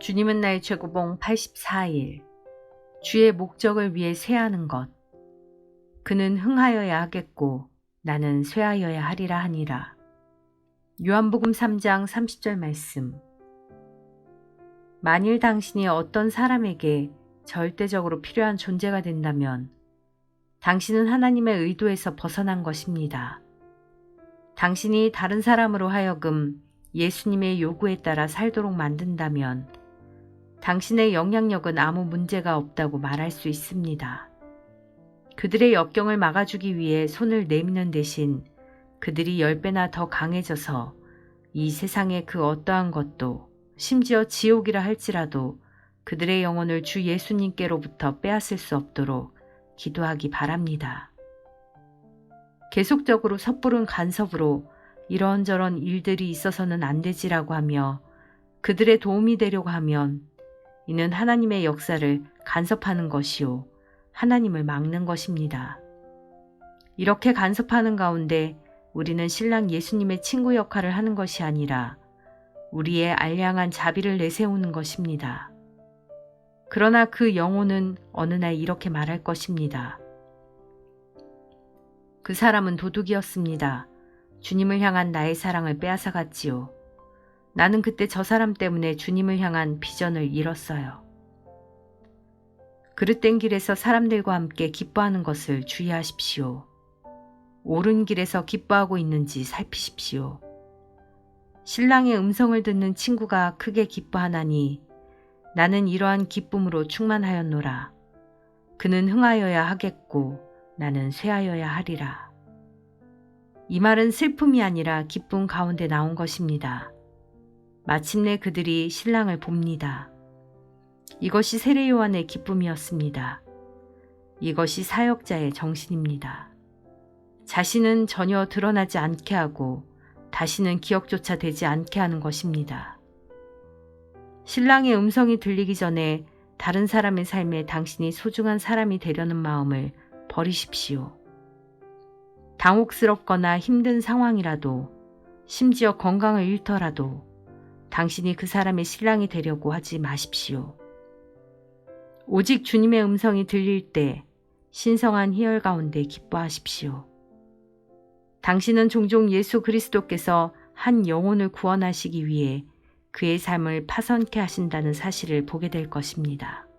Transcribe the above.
주님은 나의 최고봉 84일. 주의 목적을 위해 쇠하는 것. 그는 흥하여야 하겠고 나는 쇠하여야 하리라 하니라. 요한복음 3장 30절 말씀. 만일 당신이 어떤 사람에게 절대적으로 필요한 존재가 된다면 당신은 하나님의 의도에서 벗어난 것입니다. 당신이 다른 사람으로 하여금 예수님의 요구에 따라 살도록 만든다면 당신의 영향력은 아무 문제가 없다고 말할 수 있습니다. 그들의 역경을 막아주기 위해 손을 내미는 대신 그들이 열 배나 더 강해져서 이 세상의 그 어떠한 것도 심지어 지옥이라 할지라도 그들의 영혼을 주 예수님께로부터 빼앗을 수 없도록 기도하기 바랍니다. 계속적으로 섣부른 간섭으로 이런저런 일들이 있어서는 안 되지라고 하며 그들의 도움이 되려고 하면 이는 하나님의 역사를 간섭하는 것이요. 하나님을 막는 것입니다. 이렇게 간섭하는 가운데 우리는 신랑 예수님의 친구 역할을 하는 것이 아니라 우리의 알량한 자비를 내세우는 것입니다. 그러나 그 영혼은 어느 날 이렇게 말할 것입니다. 그 사람은 도둑이었습니다. 주님을 향한 나의 사랑을 빼앗아 갔지요. 나는 그때 저 사람 때문에 주님을 향한 비전을 잃었어요. 그릇된 길에서 사람들과 함께 기뻐하는 것을 주의하십시오. 옳은 길에서 기뻐하고 있는지 살피십시오. 신랑의 음성을 듣는 친구가 크게 기뻐하나니 나는 이러한 기쁨으로 충만하였노라. 그는 흥하여야 하겠고 나는 쇠하여야 하리라. 이 말은 슬픔이 아니라 기쁨 가운데 나온 것입니다. 마침내 그들이 신랑을 봅니다. 이것이 세례 요한의 기쁨이었습니다. 이것이 사역자의 정신입니다. 자신은 전혀 드러나지 않게 하고 다시는 기억조차 되지 않게 하는 것입니다. 신랑의 음성이 들리기 전에 다른 사람의 삶에 당신이 소중한 사람이 되려는 마음을 버리십시오. 당혹스럽거나 힘든 상황이라도 심지어 건강을 잃더라도 당신이 그 사람의 신랑이 되려고 하지 마십시오. 오직 주님의 음성이 들릴 때 신성한 희열 가운데 기뻐하십시오. 당신은 종종 예수 그리스도께서 한 영혼을 구원하시기 위해 그의 삶을 파선케 하신다는 사실을 보게 될 것입니다.